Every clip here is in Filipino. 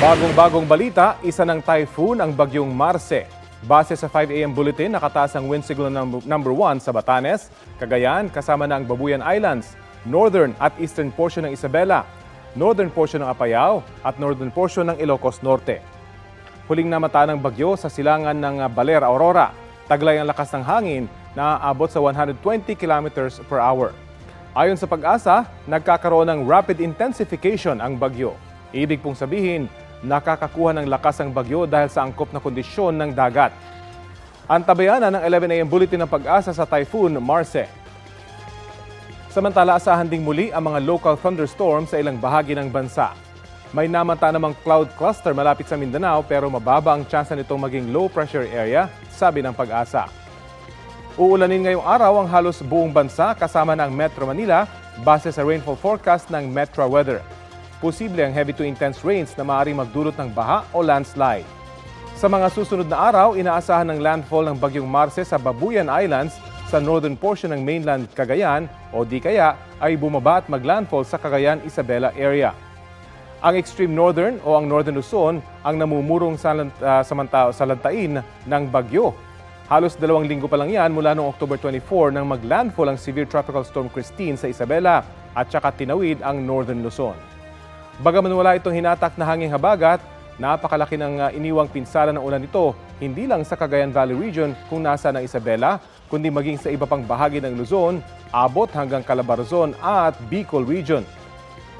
Bagong-bagong balita, isa ng typhoon ang bagyong Marce. Base sa 5 a.m. bulletin, nakataas ang wind signal num- number 1 sa Batanes, Cagayan, kasama na ang Babuyan Islands, northern at eastern portion ng Isabela, northern portion ng Apayao at northern portion ng Ilocos Norte. Huling namata ng bagyo sa silangan ng Baler, Aurora. Taglay ang lakas ng hangin na aabot sa 120 kilometers per hour. Ayon sa pag-asa, nagkakaroon ng rapid intensification ang bagyo. Ibig pong sabihin, nakakakuha ng lakas ang bagyo dahil sa angkop na kondisyon ng dagat. Antabayanan ng 11 a.m. bulletin ng pag-asa sa Typhoon Marce. Samantala, asahan ding muli ang mga local thunderstorm sa ilang bahagi ng bansa. May namanta namang cloud cluster malapit sa Mindanao pero mababa ang tsansa nitong maging low pressure area, sabi ng pag-asa. Uulanin ngayong araw ang halos buong bansa kasama ng Metro Manila base sa rainfall forecast ng Metra Weather. Posible ang heavy to intense rains na maaaring magdulot ng baha o landslide. Sa mga susunod na araw, inaasahan ng landfall ng Bagyong Marce sa Babuyan Islands sa northern portion ng mainland Cagayan o di kaya ay bumaba at maglandfall sa Cagayan Isabela area. Ang extreme northern o ang northern Luzon ang namumurong sa, lant- ah, samanta- sa lantain ng bagyo. Halos dalawang linggo pa lang yan mula noong October 24 nang maglandfall ang severe tropical storm Christine sa Isabela at saka tinawid ang northern Luzon. Bagaman wala itong hinatak na hanging habagat, napakalaki ng ah, iniwang pinsala ng ulan nito, hindi lang sa Cagayan Valley Region kung nasa ng Isabela, kundi maging sa iba pang bahagi ng Luzon, abot hanggang Calabarzon at Bicol Region.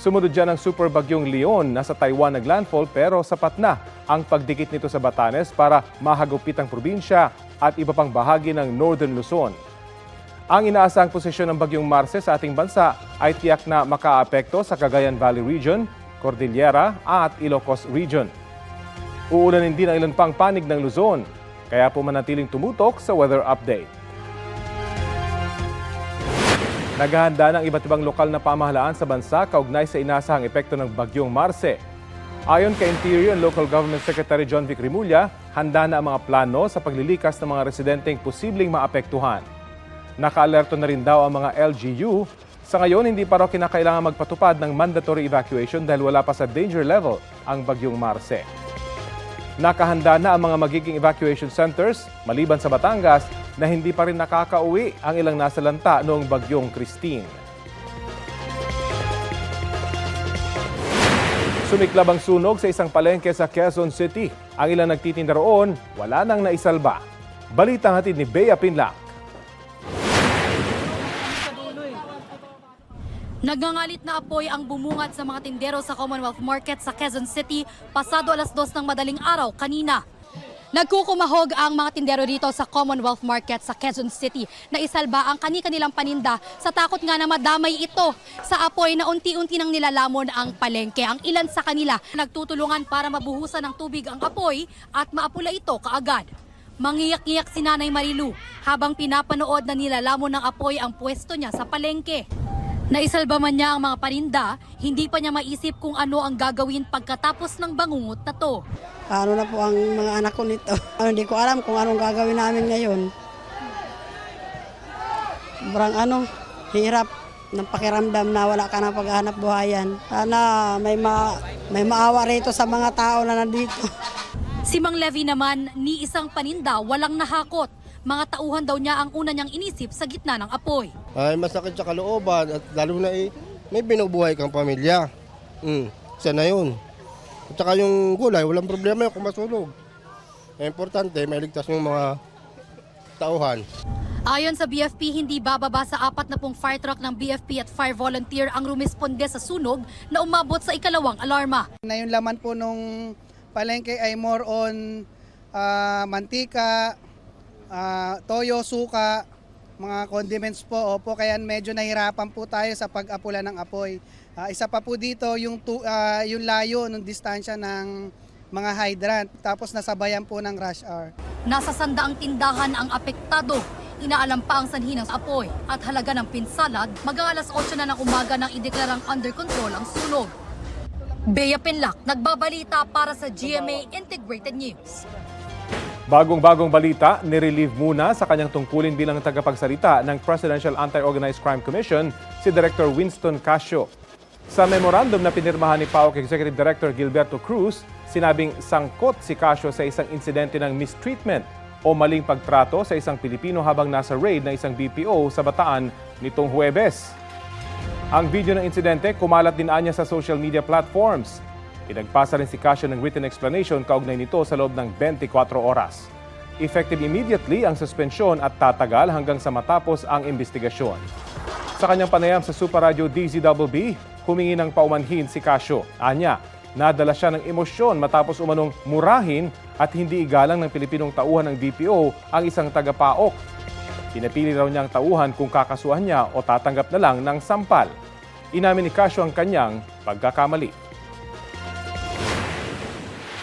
Sumunod dyan ang super bagyong Leon na sa Taiwan naglandfall pero sapat na ang pagdikit nito sa Batanes para mahagupit ang probinsya at iba pang bahagi ng Northern Luzon. Ang inaasahang posisyon ng bagyong Marce sa ating bansa ay tiyak na makaapekto sa Cagayan Valley Region, Cordillera at Ilocos Region. Uulanin din ang ilan pang panig ng Luzon, kaya po manatiling tumutok sa weather update. Naghahanda ng iba't ibang lokal na pamahalaan sa bansa kaugnay sa inasahang epekto ng bagyong Marce. Ayon kay Interior and Local Government Secretary John Vic Rimulya, handa na ang mga plano sa paglilikas ng mga residenteng posibleng maapektuhan. Nakaalerto na rin daw ang mga LGU. Sa ngayon, hindi pa raw kinakailangan magpatupad ng mandatory evacuation dahil wala pa sa danger level ang bagyong Marce. Nakahanda na ang mga magiging evacuation centers maliban sa Batangas na hindi pa rin nakakauwi ang ilang nasalanta noong bagyong Christine. Sumiklab ang sunog sa isang palengke sa Quezon City. Ang ilang nagtitinda roon, wala nang naisalba. Balitang hatid ni Bea Pinlac. Nagngangalit na apoy ang bumungad sa mga tindero sa Commonwealth Market sa Quezon City pasado alas dos ng madaling araw kanina. Nagkukumahog ang mga tindero dito sa Commonwealth Market sa Quezon City na isalba ang kani-kanilang paninda sa takot nga na madamay ito sa apoy na unti-unti nang nilalamon ang palengke. Ang ilan sa kanila nagtutulungan para mabuhusan ng tubig ang apoy at maapula ito kaagad. Mangiyak-ngiyak si Nanay Marilu habang pinapanood na nilalamon ng apoy ang pwesto niya sa palengke. Naisalba man niya ang mga paninda, hindi pa niya maisip kung ano ang gagawin pagkatapos ng bangungot na to. Paano na po ang mga anak ko nito? Ano, hindi ko alam kung anong gagawin namin ngayon. Sobrang ano, hirap ng pakiramdam na wala ka ng paghahanap buhayan. Sana may, ma, may maawa rito sa mga tao na nandito. Si Mang Levy naman, ni isang paninda walang nahakot. Mga tauhan daw niya ang una niyang inisip sa gitna ng apoy. ay masakit sa kalooban at lalo na eh, may binubuhay kang pamilya. Mm, isa na yun. At saka yung gulay, walang problema yun kung masunog. Eh, importante, may ligtas yung mga tauhan. Ayon sa BFP, hindi bababa sa apat na pong fire truck ng BFP at fire volunteer ang rumisponde sa sunog na umabot sa ikalawang alarma. na yung laman po nung palengke ay more on ah, mantika, ah, toyo, suka, mga condiments po. Opo, kaya medyo nahirapan po tayo sa pag-apula ng apoy. Ah, isa pa po dito yung, tu- ah, yung layo ng distansya ng mga hydrant. Tapos nasabayan po ng rush hour. Nasa sandaang tindahan ang apektado. Inaalam pa ang sanhi ng apoy at halaga ng pinsalad mag-aalas 8 na ng umaga nang ideklarang under control ang sunog. Bea Pinlac, nagbabalita para sa GMA Integrated News. Bagong-bagong balita, nirelieve muna sa kanyang tungkulin bilang tagapagsalita ng Presidential Anti-Organized Crime Commission si Director Winston Casio. Sa memorandum na pinirmahan ni PAOK Executive Director Gilberto Cruz, sinabing sangkot si Casio sa isang insidente ng mistreatment o maling pagtrato sa isang Pilipino habang nasa raid ng isang BPO sa Bataan nitong Huwebes. Ang video ng insidente kumalat din anya sa social media platforms. Pinagpasa rin si Casio ng written explanation kaugnay nito sa loob ng 24 oras. Effective immediately ang suspensyon at tatagal hanggang sa matapos ang investigasyon. Sa kanyang panayam sa Super Radio DZBB, humingi ng paumanhin si Casio. Anya, nadala siya ng emosyon matapos umanong murahin at hindi igalang ng Pilipinong tauhan ng BPO ang isang tagapaok. Pinapili raw niyang tauhan kung kakasuhan niya o tatanggap na lang ng sampal. Inamin ni Casio ang kanyang pagkakamali.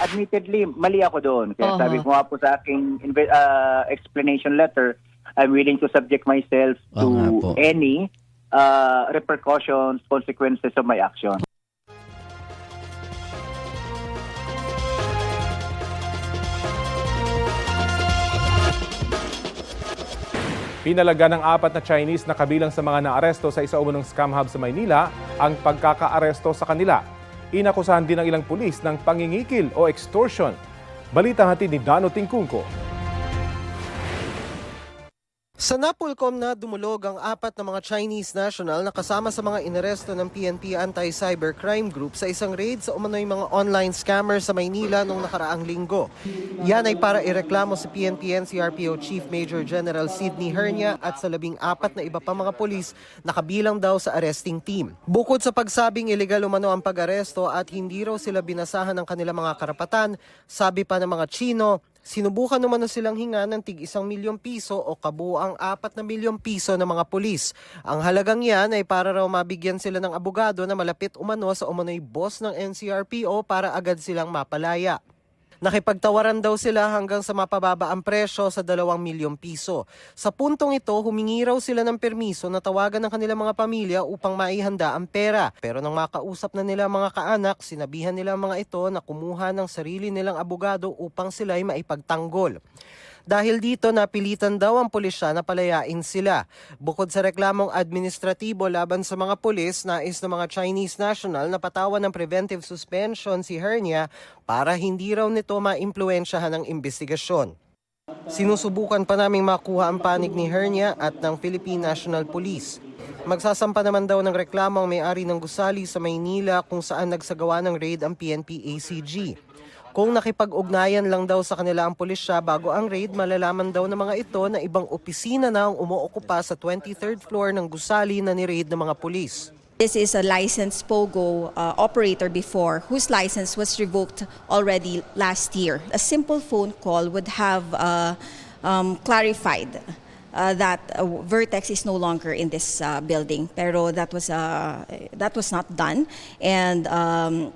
Admittedly, mali ako doon. Kaya Oho. sabi ko nga po sa aking inve- uh, explanation letter, I'm willing to subject myself to nga po. any uh, repercussions, consequences of my action. Pinalaga ng apat na Chinese na kabilang sa mga naaresto sa isa umunong scam hub sa Maynila ang pagkakaaresto sa kanila. Inakusahan din ng ilang pulis ng pangingikil o extortion. Balita hatid ni Dano Tingkungko. Sa Napolcom na dumulog ang apat na mga Chinese national na kasama sa mga inaresto ng PNP Anti-Cybercrime Group sa isang raid sa umano'y mga online scammer sa Maynila noong nakaraang linggo. Yan ay para ireklamo sa PNP NCRPO Chief Major General Sidney Hernia at sa labing apat na iba pa mga polis na kabilang daw sa arresting team. Bukod sa pagsabing illegal umano ang pag-aresto at hindi raw sila binasahan ng kanilang mga karapatan, sabi pa ng mga Chino, Sinubukan naman na silang hinga ng tig isang milyong piso o kabuang apat na milyong piso ng mga pulis. Ang halagang yan ay para raw mabigyan sila ng abogado na malapit umano sa umano'y boss ng NCRPO para agad silang mapalaya. Nakipagtawaran daw sila hanggang sa mapababa ang presyo sa dalawang milyong piso. Sa puntong ito, humingi raw sila ng permiso na tawagan ng kanilang mga pamilya upang maihanda ang pera. Pero nang makausap na nila mga kaanak, sinabihan nila ang mga ito na kumuha ng sarili nilang abogado upang sila'y maipagtanggol. Dahil dito, napilitan daw ang pulisya na palayain sila. Bukod sa reklamong administratibo laban sa mga pulis, nais ng mga Chinese national na patawan ng preventive suspension si Hernia para hindi raw nito maimpluensyahan ng investigasyon. Sinusubukan pa naming makuha ang panig ni Hernia at ng Philippine National Police. Magsasampa naman daw ng reklamo ang may-ari ng gusali sa Maynila kung saan nagsagawa ng raid ang PNP ACG. Kung nakipag-ugnayan lang daw sa kanila ang pulisya bago ang raid, malalaman daw ng mga ito na ibang opisina na ang umuokupa sa 23rd floor ng gusali na ni-raid ng mga pulis. This is a licensed POGO uh, operator before whose license was revoked already last year. A simple phone call would have uh, um, clarified uh, that uh, Vertex is no longer in this uh, building. Pero that was uh, that was not done, and. Um,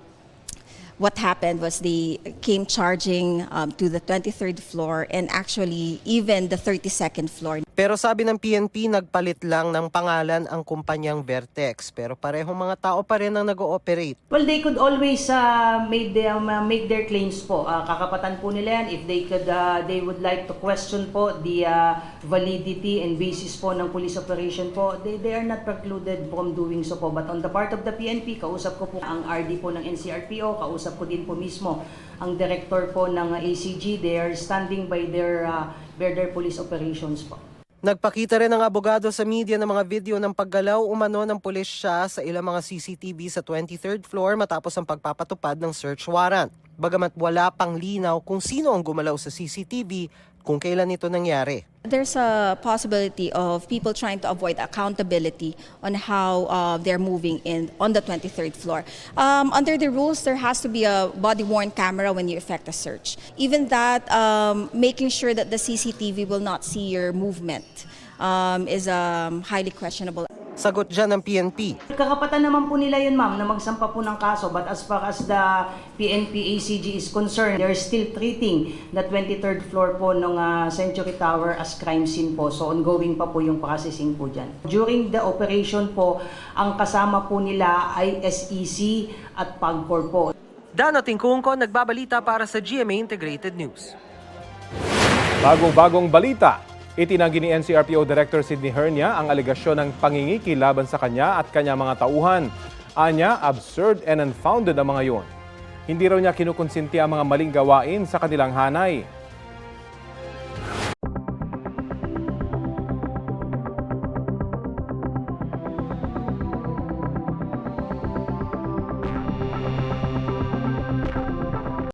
what happened was they came charging um, to the 23rd floor and actually even the 32nd floor. Pero sabi ng PNP, nagpalit lang ng pangalan ang kumpanyang Vertex. Pero parehong mga tao pa rin ang nag-ooperate. Well, they could always uh, make them uh, make their claims po. Uh, kakapatan po nila yan if they could uh, they would like to question po the uh, validity and basis po ng police operation po. They they are not precluded from doing so po. But on the part of the PNP, kausap ko po ang RD po ng NCRPO, kausap ko din po mismo ang director po ng uh, ACG. They are standing by their uh, by their police operations po. Nagpakita rin ng abogado sa media ng mga video ng paggalaw umano ng pulis siya sa ilang mga CCTV sa 23rd floor matapos ang pagpapatupad ng search warrant. Bagamat wala pang linaw kung sino ang gumalaw sa CCTV kung kailan ito nangyari. There's a possibility of people trying to avoid accountability on how uh, they're moving in on the 23rd floor. Um, under the rules, there has to be a body-worn camera when you effect a search. Even that, um, making sure that the CCTV will not see your movement um, is um, highly questionable. Sagot dyan ng PNP. Kakapatan naman po nila yun, ma'am, na magsampa po ng kaso. But as far as the PNP ACG is concerned, they're still treating the 23rd floor po ng uh, Century Tower as crime scene po. So ongoing pa po yung processing po dyan. During the operation po, ang kasama po nila ay SEC at PAGCOR po. Dano Tingkungko, nagbabalita para sa GMA Integrated News. Bagong-bagong balita. Itinanggi ni NCRPO Director Sidney Hernia ang alegasyon ng pangingiki laban sa kanya at kanya mga tauhan. Anya, absurd and unfounded ang mga yun. Hindi raw niya kinukonsinti ang mga maling gawain sa kanilang hanay.